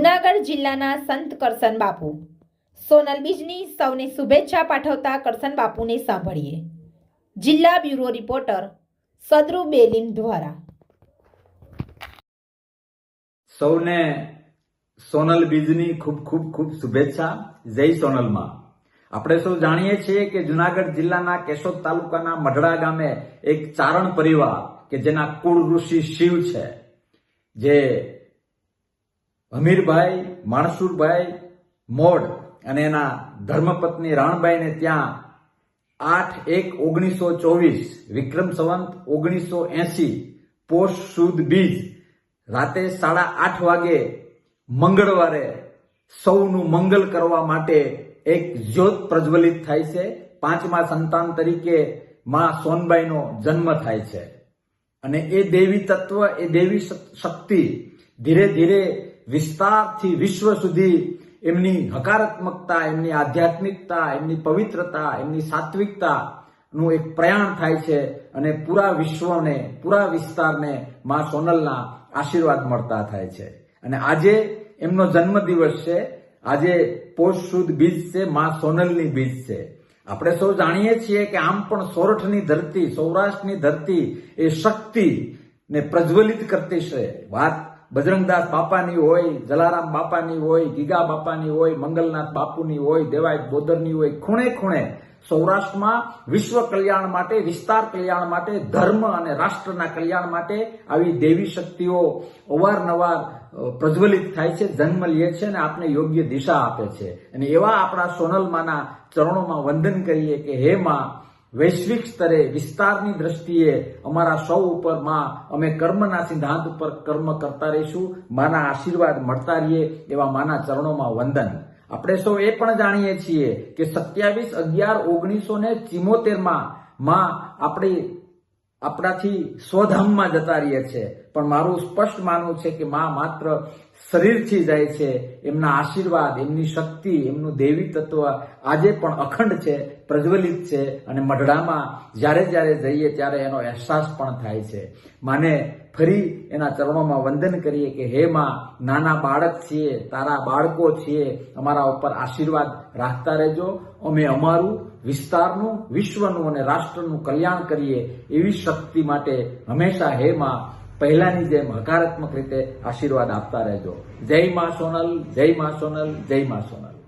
જૂનાગઢ જિલ્લાના સંત કરસન બાપુ. સોનલ બીજની સૌને શુભેચ્છા પાઠવતા કરસન બાપુને સાંભળીએ. જિલ્લા બ્યુરો રિપોર્ટર સદરુ બેલીમ દ્વારા. સૌને સોનલ બીજની ખૂબ ખૂબ ખૂબ શુભેચ્છા. જય સોનલમાં. આપણે સૌ જાણીએ છીએ કે જુનાગઢ જિલ્લાના કેશોદ તાલુકાના મઢડા ગામે એક ચારણ પરિવાર કે જેના કુળ ઋષિ શિવ છે, જે હમીરભાઈ માણસુરભાઈ, મોડ અને એના ધર્મપત્ની રાણબાઈને ત્યાં આઠ એક ઓગણીસો ચોવીસ, વિક્રમ સંવંત ઓગણીસો એસી પોષ સુદ બીજ રાતે સાડા આઠ વાગે મંગળવારે સૌનું મંગલ કરવા માટે એક જ્યોત પ્રજ્વલિત થાય છે. પાંચમા સંતાન તરીકે માં સોનબાઈનો જન્મ થાય છે. અને એ દેવી તત્વ, એ દેવી શક્તિ ધીરે ધીરે વિસ્તારથી વિશ્વ સુધી એમની હકારાત્મકતા, એમની આધ્યાત્મિકતા, એમની પવિત્રતા, એમની સાત્વિકતા નું એક પ્રયાણ થાય છે અને પૂરા વિશ્વને, પૂરા વિસ્તારને માં સોનલના આશીર્વાદ મળતા થાય છે. અને આજે એમનો જન્મદિવસ છે. આજે પોષ સુદ બીજ છે, માં સોનલની બીજ છે. આપણે સૌ જાણીએ છીએ કે આમ પણ સોરઠની ધરતી, સૌરાષ્ટ્રની ધરતી એ શક્તિ ને પ્રજ્વલિત કરતી છે. વાત બજરંગદાસ બાપાની હોય, જલારામ બાપાની હોય, ગીગા બાપાની હોય, મંગલનાથ બાપુની હોય દેવાય બોદરની હોય, ખૂણે ખૂણે સૌરાષ્ટ્રમાં વિશ્વ કલ્યાણ માટે, વિસ્તાર કલ્યાણ માટે, ધર્મ અને રાષ્ટ્રના કલ્યાણ માટે આવી દેવી શક્તિઓ અવારનવાર પ્રજ્વલિત થાય છે, જન્મ લે છે અને આપને યોગ્ય દિશા આપે છે. અને એવા આપણા સોનલમાના ચરણોમાં વંદન કરીએ કે, હે માં વૈશ્વિક સ્તરે વિસ્તારની દ્રષ્ટિએ અમારા સૌ ઉપરમાં અમે કર્મના સિદ્ધાંત ઉપર કર્મ કરતા રહીશું, માના આશીર્વાદ મળતા રહીએ એવા માના ચરણોમાં વંદન. આપણે સૌ એ પણ જાણીએ છીએ કે સત્યાવીસ અગિયાર ઓગણીસો ને ચિમોતેરમાં માં આપણી, આપણાથી સ્વધામમાં જતા રહીએ છે. પણ મારું સ્પષ્ટ માનવું છે કે માં માત્ર શરીરથી જાય છે, એમના આશીર્વાદ, એમની શક્તિ, એમનું દેવી તત્વ આજે પણ અખંડ છે પ્રજ્વલિત છે અને મઢડામાં જ્યારે જ્યારે જઈએ ત્યારે એનો અહેસાસ પણ થાય છે. માને ફરી એના ચરણોમાં વંદન કરીએ કે, હે માં, નાના બાળક છીએ, તારા બાળકો છીએ, અમારા ઉપર આશીર્વાદ રાખતા રહેજો. અમે અમારું, વિસ્તારનું, વિશ્વનું અને રાષ્ટ્રનું કલ્યાણ કરીએ એવી શક્તિ માટે હંમેશા હે માં, પહેલાની જેમ હકારાત્મક રીતે આશીર્વાદ આપતા રહેજો. જય માં સોનલ, જય માં સોનલ, જય માં સોનલ.